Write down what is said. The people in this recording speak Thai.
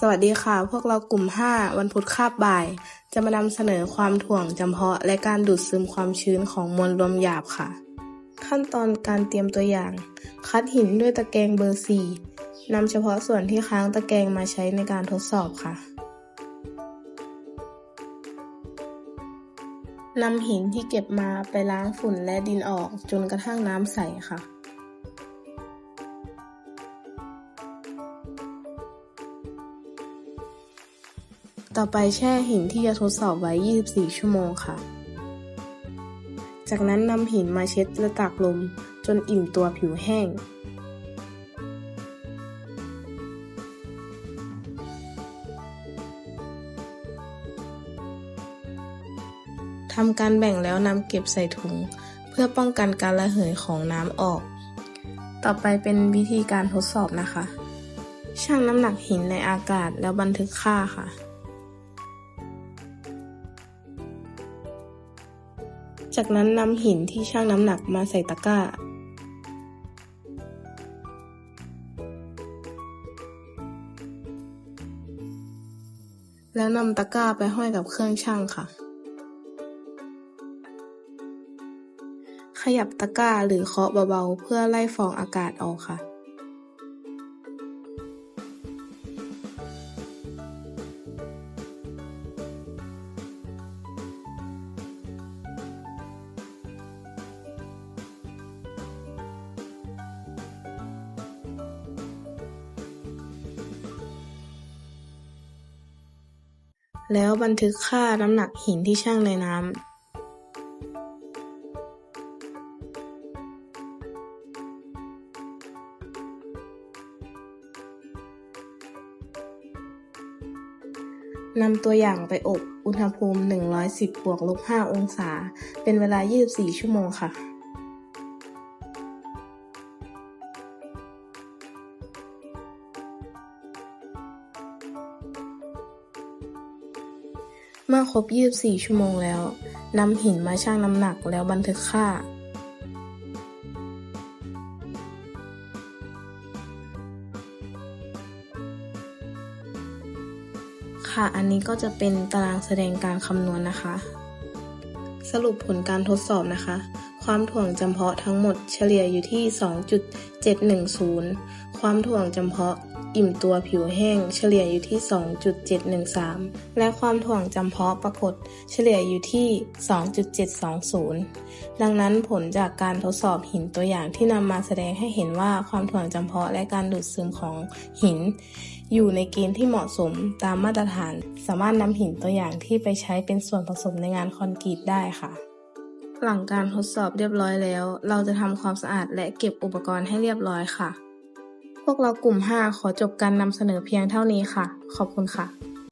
สวัสดีค่ะ พวกเรากลุ่ม 5 วันพุธคาบบ่าย จะมานำเสนอความถ่วงจำเพาะ และการดูดซึมความชื้นของมวลรวมหยาบค่ะ ขั้นตอนการเตรียมตัวอย่าง คัดหินด้วยตะแกรงเบอร์ 4นำเฉพาะส่วนที่ค้างตะแกรงมาใช้ในการทดสอบค่ะนำหินที่เก็บมาไปล้างฝุ่นและดินออกจนกระทั่งน้ำใสค่ะ ต่อไปแช่หินที่จะทดสอบไว้ 24 ชั่วโมงค่ะ จากนั้นนำหินมาเช็ดและตากลมจนอิ่มตัวผิวแห้ง ทำการแบ่งแล้วนำเก็บใส่ถุง เพื่อป้องกันการระเหยของน้ำออก ต่อไปเป็นวิธีการทดสอบนะคะ ชั่งน้ำหนักหินในอากาศแล้วบันทึกค่าค่ะ จากนั้นนำหินที่ชั่งน้ำหนักมาใส่ตะกร้า แล้วนำตะกร้าไปห้อยกับเครื่องชั่งค่ะ ขยับตะกร้าหรือเคาะเบาๆ เพื่อไล่ฟองอากาศออกค่ะ แล้วบันทึกค่าน้ำหนักหินที่ชั่งในน้ำนำตัวอย่างไปอบอุณหภูมิ 110 บวกลบ 5 องศา เป็นเวลา 24 ชั่วโมงค่ะ เมื่อครบ 24 ชั่วโมงแล้วนำหินมาชั่งน้ำหนักแล้วบันทึกค่า ค่ะ อันนี้ก็จะเป็นตารางแสดงการคำนวณนะคะ สรุปผลการทดสอบนะคะ ความถ่วงจำเพาะทั้งหมดเฉลี่ยอยู่ที่ 2.710 ความถ่วงจำเพาะ อิ่มตัวผิวแห้ง เฉลี่ยอยู่ที่ 2.713 และความถ่วงจำเพาะปรากฏเฉลี่ยอยู่ที่ 2.720 ดังนั้นผลจากการทดสอบหินตัวอย่างที่นำมาแสดงให้เห็นว่าความถ่วงจำเพาะและการดูดซึมของหิน อยู่ในเกณฑ์ที่เหมาะสมตามมาตรฐาน สามารถนำหินตัวอย่างที่ไปใช้เป็นส่วนผสมในงานคอนกรีตได้ค่ะหลังการทดสอบเรียบร้อยแล้ว เราจะทำความสะอาดและเก็บอุปกรณ์ให้เรียบร้อยค่ะ พวกเรากลุ่ม 5 ขอจบการนำเสนอเพียงเท่านี้ค่ะ ขอบคุณค่ะ